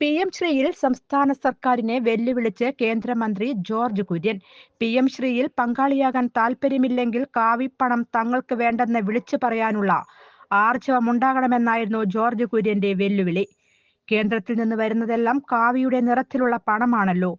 P M ശ്രീയിൽ സംസ്ഥാന സർക്കാരിനെ വെല്ലുവിളിച്ച് കേന്ദ്രമന്ത്രി ജോർജ് കുര്യൻ. പി എം ശ്രീയിൽ പങ്കാളിയാകാൻ താൽപ്പര്യമില്ലെങ്കിൽ കാവിപ്പണം തങ്ങൾക്ക് വേണ്ടെന്ന് വിളിച്ചു പറയാനുള്ള ആർജവമുണ്ടാകണമെന്നായിരുന്നു ജോർജ് കുര്യന്റെ വെല്ലുവിളി. കേന്ദ്രത്തിൽ നിന്ന് വരുന്നതെല്ലാം കാവിയുടെ നിറത്തിലുള്ള പണമാണല്ലോ.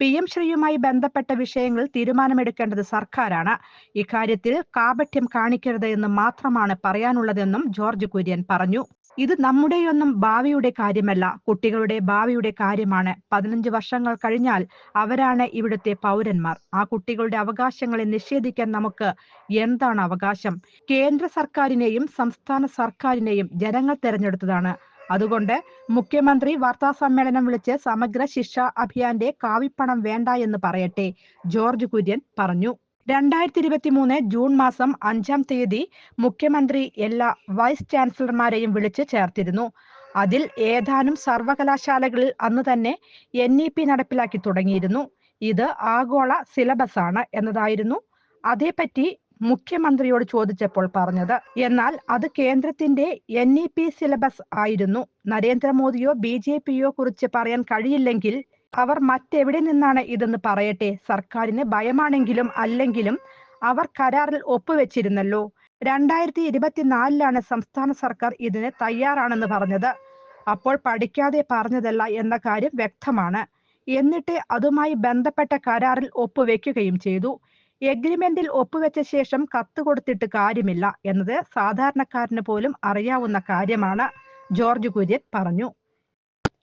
പി എം ശ്രീയുമായി ബന്ധപ്പെട്ട വിഷയങ്ങൾ തീരുമാനമെടുക്കേണ്ടത് സർക്കാരാണ്. ഇക്കാര്യത്തിൽ കാപട്യം കാണിക്കരുത് എന്ന് മാത്രമാണ് പറയാനുള്ളതെന്നും ജോർജ് കുര്യൻ പറഞ്ഞു. ഇത് നമ്മുടെയൊന്നും ഭാവിയുടെ കാര്യമല്ല. കുട്ടികളുടെ ഭാവിയുടെ കാര്യമാണ്. പതിനഞ്ച് വർഷങ്ങൾ കഴിഞ്ഞാൽ അവരാണ് ഇവിടുത്തെ പൗരന്മാർ. ആ കുട്ടികളുടെ അവകാശങ്ങളെ നിഷേധിക്കാൻ നമുക്ക് എന്താണ് അവകാശം? കേന്ദ്ര സർക്കാരിനെയും സംസ്ഥാന സർക്കാരിനെയും ജനങ്ങൾ തെരഞ്ഞെടുത്തതാണ്. അതുകൊണ്ട് മുഖ്യമന്ത്രി വാർത്താ സമ്മേളനം വിളിച്ച് സമഗ്ര ശിക്ഷ അഭിയാന്റെ കാവിപ്പണം വേണ്ട എന്ന് പറയട്ടെ. ജോർജ് കുര്യൻ പറഞ്ഞു. രണ്ടായിരത്തി ഇരുപത്തി മൂന്ന് ജൂൺ മാസം അഞ്ചാം തീയതി മുഖ്യമന്ത്രി എല്ലാ വൈസ് ചാൻസലർമാരെയും വിളിച്ച് ചേർത്തിരുന്നു. അതിൽ ഏതാനും സർവകലാശാലകളിൽ അന്ന് തന്നെ എൻ ഇ പി നടപ്പിലാക്കി തുടങ്ങിയിരുന്നു. ഇത് ആഗോള സിലബസ് ആണ് എന്നതായിരുന്നു അതേപ്പറ്റി മുഖ്യമന്ത്രിയോട് ചോദിച്ചപ്പോൾ പറഞ്ഞത്. എന്നാൽ അത് കേന്ദ്രത്തിന്റെ എൻ ഇ പി സിലബസ് ആയിരുന്നു. നരേന്ദ്രമോദിയോ ബി ജെ പിയോ കുറിച്ച് പറയാൻ കഴിയില്ലെങ്കിൽ അവർ മറ്റെവിടെ നിന്നാണ് ഇതെന്ന് പറയട്ടെ? സർക്കാരിന് ഭയമാണെങ്കിലും അല്ലെങ്കിലും അവർ കരാറിൽ ഒപ്പുവെച്ചിരുന്നല്ലോ. രണ്ടായിരത്തി ഇരുപത്തിനാലിലാണ് സംസ്ഥാന സർക്കാർ ഇതിന് തയ്യാറാണെന്ന് പറഞ്ഞത്. അപ്പോൾ പഠിക്കാതെ പറഞ്ഞതല്ല എന്ന കാര്യം വ്യക്തമാണ്. എന്നിട്ട് അതുമായി ബന്ധപ്പെട്ട കരാറിൽ ഒപ്പുവെക്കുകയും ചെയ്തു. എഗ്രിമെന്റിൽ ഒപ്പുവെച്ച ശേഷം കത്ത് കൊടുത്തിട്ട് കാര്യമില്ല എന്നത് സാധാരണക്കാരന് പോലും അറിയാവുന്ന കാര്യമാണ്. ജോർജ് കുര്യൻ പറഞ്ഞു.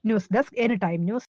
News desk any time news.